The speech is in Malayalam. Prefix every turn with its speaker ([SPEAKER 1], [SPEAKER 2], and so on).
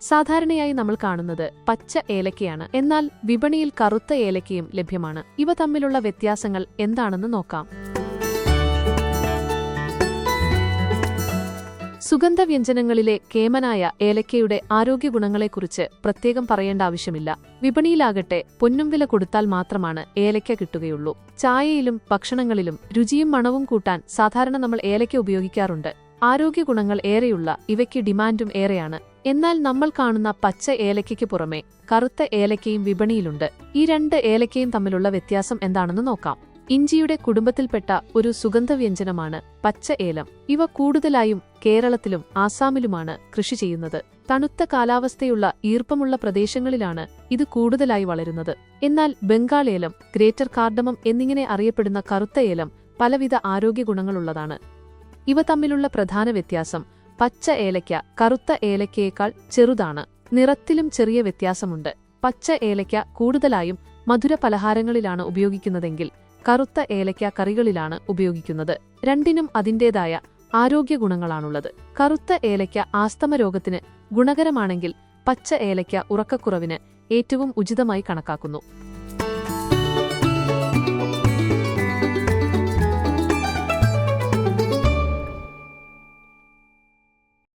[SPEAKER 1] സാധാരണയായി നമ്മൾ കാണുന്നത് പച്ച ഏലക്കയാണ്. എന്നാൽ വിപണിയിൽ കറുത്ത ഏലക്കയും ലഭ്യമാണ്. ഇവ തമ്മിലുള്ള വ്യത്യാസങ്ങൾ എന്താണെന്ന് നോക്കാം. സുഗന്ധവ്യഞ്ജനങ്ങളിലെ കേമനായ ഏലക്കയുടെ ആരോഗ്യ ഗുണങ്ങളെക്കുറിച്ച് പ്രത്യേകം പറയേണ്ട ആവശ്യമില്ല. വിപണിയിലാകട്ടെ പൊന്നും വില കൊടുത്താൽ മാത്രമാണ് ഏലക്ക കിട്ടുകയുള്ളൂ. ചായയിലും ഭക്ഷണങ്ങളിലും രുചിയും മണവും കൂട്ടാൻ സാധാരണ നമ്മൾ ഏലക്ക ഉപയോഗിക്കാറുണ്ട്. ആരോഗ്യ ഗുണങ്ങൾ ഏറെയുള്ള ഇവയ്ക്ക് ഡിമാൻഡും ഏറെയാണ്. എന്നാൽ നമ്മൾ കാണുന്ന പച്ച ഏലയ്ക്കയ്ക്ക് പുറമെ കറുത്ത ഏലക്കയും വിപണിയിലുണ്ട്. ഈ രണ്ട് ഏലക്കയും തമ്മിലുള്ള വ്യത്യാസം എന്താണെന്ന് നോക്കാം. ഇഞ്ചിയുടെ കുടുംബത്തിൽപ്പെട്ട ഒരു സുഗന്ധവ്യഞ്ജനമാണ് പച്ച ഏലം. ഇവ കൂടുതലായും കേരളത്തിലും ആസാമിലുമാണ് കൃഷി ചെയ്യുന്നത്. തണുത്ത കാലാവസ്ഥയുള്ള ഈർപ്പമുള്ള പ്രദേശങ്ങളിലാണ് ഇത് കൂടുതലായി വളരുന്നത്. എന്നാൽ ബംഗാൾ ഏലം ഗ്രേറ്റർ കാർഡമം എന്നിങ്ങനെ അറിയപ്പെടുന്ന കറുത്ത ഏലം പലവിധ ആരോഗ്യ ഗുണങ്ങളുള്ളതാണ്. ഇവ തമ്മിലുള്ള പ്രധാന വ്യത്യാസം പച്ച ഏലയ്ക്ക കറുത്ത ഏലയ്ക്കയേക്കാൾ ചെറുതാണ്. നിറത്തിലും ചെറിയ വ്യത്യാസമുണ്ട്. പച്ച ഏലയ്ക്ക കൂടുതലായും മധുര പലഹാരങ്ങളിലാണ് ഉപയോഗിക്കുന്നതെങ്കിൽ കറുത്ത ഏലയ്ക്ക കറികളിലാണ് ഉപയോഗിക്കുന്നത്. രണ്ടിനും അതിന്റേതായ ആരോഗ്യ ഗുണങ്ങളാണുള്ളത്. കറുത്ത ഏലയ്ക്ക ആസ്തമ രോഗത്തിന് ഗുണകരമാണെങ്കിൽ പച്ച ഏലയ്ക്ക ഉറക്കക്കുറവിന് ഏറ്റവും ഉചിതമായി കണക്കാക്കുന്നു.